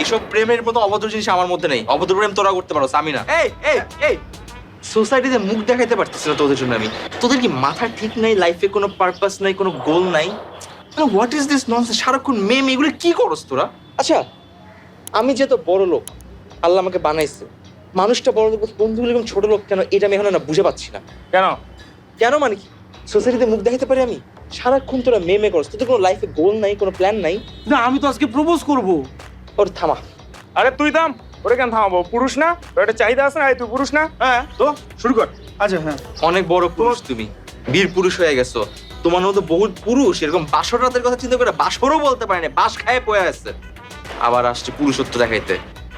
এইসব প্রেমের মতো অভদ্র জিনিস আমার মধ্যে নেই। অভদ্র প্রেম তোরা করতে পারো আমি না এই এই এই সোসাইটিতে মুখ দেখাইতে পারতেছি না তোদের জন্য আমি। তোদের কি মাথা ঠিক নাই? লাইফে কোনো পারপাস নাই কোনো গোল নাই? হোয়াট ইজ দিস নন সারাক্ষণ মেম এগুলো কি করস তোরা? আচ্ছা আমি যে তো বড় লোক আল্লাহ আমাকে বানাইছে। মানুষটা বড় লোক বন্ধুগুলো এবং ছোট লোক কেন? এটা আমি এখন না বুঝে পাচ্ছি না। কেন? কেন মানে কি? সোসাইটিতে মুখ দেখাতে পারি আমি? সারাক্ষণ তোরা মেমে করস। তোদের কোনো লাইফে গোল নাই কোনো প্ল্যান নাই? না আমি তো আজকে প্রপোজ করব। ওর থামা। আরে তুই থাম ওরে কেন থামাবো? পুরুষ না? ওর একটা চাহিদা আছে না? আরে তুই পুরুষ না? হ্যাঁ। তো শুরু কর। আচ্ছা হ্যাঁ। অনেক বড় পুরুষ তুমি। বীর পুরুষ হয়ে গেছো। তোমার মতো বহুত পুরুষ এরকম বাসর রাতের কথা চিন্তা করে বাসরও বলতে পারে না বাস খায় পয়ে আসছে আবার আসছে পুরুষত্ব দেখাইতে।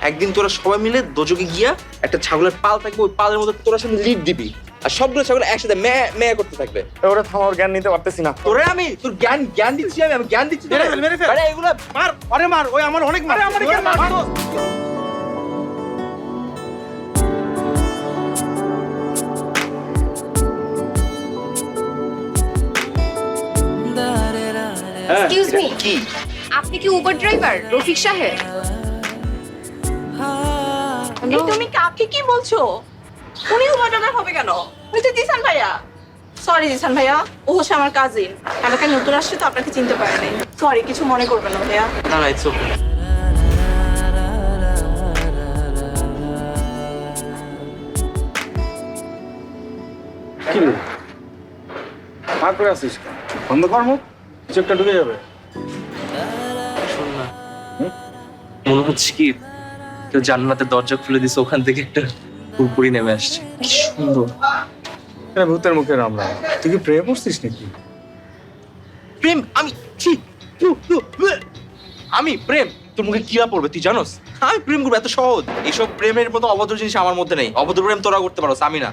একদিন তোরা সবাই মিলে দোজকে গিয়া একটা ছাগলের পাল থাকবে ওই পালের মধ্যে তোরা সাথে লিড দিবি। আর সবগুলো ছাগল একসাথে ম্যা ম্যা করতে থাকবে। ওরে থামার জ্ঞান নিতে পারতেছি না। তোরে আমি তোর জ্ঞান জ্ঞান দিচ্ছি আমি আমি জ্ঞান দিচ্ছি তোরে। মেরে ফেল, আরে এগুলা মার আরে মার ওই আমার অনেক মার। আমার এখানে মার, মার। হ্যাঁ, এক্সকিউজ মি কি? আপনি কি উবার ড্রাইভার রফিক সাহেব? এই তুমি কাকে কি বলছো? উনি উবার হবে কেন? ওই তো জিসান ভাইয়া। সরি জিসান ভাইয়া। ও হচ্ছে আমার কাজিন এলাকায় নতুন আসছে তো আপনাকে চিনতে পারে নাই। সরি কিছু মনে করবেন না ভাইয়া। না না ইটস ওকে কি? মা করে আসিস বন্ধ কর মুখ। কিছু একটা ঢুকে যাবে। শোন না। মনে হচ্ছে কি কেউ জান্নাতের দরজা খুলে দিছে ওখান থেকে একটা পুরপুরি নেমে আসছে। কি সুন্দর। এটা ভূতের মুখে রাম রাম। তুই কি প্রেম করছিস নাকি? প্রেম? আমি ছি। আমি প্রেম? তোর মুখে কিরা পড়বে তুই জানোস? আমি প্রেম করব এত সহজ। এইসব প্রেমের মতো অভদ্র জিনিস আমার মধ্যে নেই। অভদ্র প্রেম তোরা করতে পারো আমি না।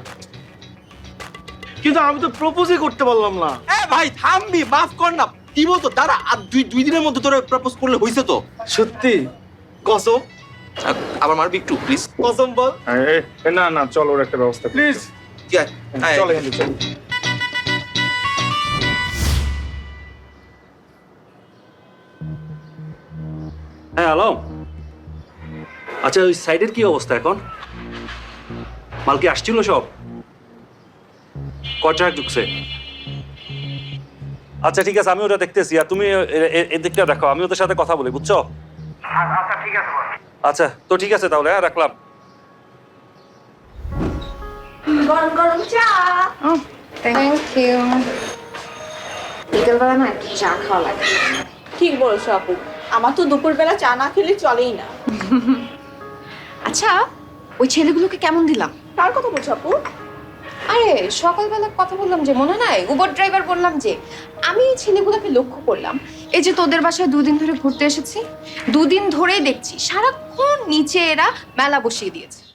কিন্তু আমি তো প্রপোজই করতে পারলাম না। এ ভাই থামবি মাফ কর না। কি বলতো দাঁড়া। আর দুই দুই দিনের মধ্যে তোরা প্রপোজ করলে হইছে তো। সত্যি? কসম? আবার মারবি একটু প্লিজ কসম বল? না না চল ওর একটা ব্যবস্থা প্লিজ চল এখান চল। হ্যাঁ আলম। আচ্ছা ওই সাইডের কি অবস্থা এখন? মাল কি আসছিল সব? কয় ট্রাক ঢুকছে? আচ্ছা ঠিক আছে আমি ওটা দেখতেছি। আর তুমি এদিকটা দেখো আমি ওদের সাথে কথা বলি বুঝছ? আচ্ছা তো ঠিক আছে তাহলে হ্যাঁ রাখলাম। গরম গরম চা। থ্যাংক ইউ বিকেলবেলা না একটু চা খাওয়া লাগে। ঠিক বলছো আপু। আমার তো দুপুরবেলা চা না খেলে চলেই না। আচ্ছা ওই ছেলেগুলোকে কেমন দিলাম? কার কথা বলছো আপু? আরে সকালবেলা কথা বললাম যে মনে নাই? উবার ড্রাইভার বললাম যে আমি এই ছেলেগুলোকে লক্ষ্য করলাম। এই যে তোদের বাসায় দুদিন ধরে ঘুরতে এসেছি, দুদিন ধরেই দেখছি সারাক্ষণ নিচে এরা মেলা বসিয়ে দিয়েছে।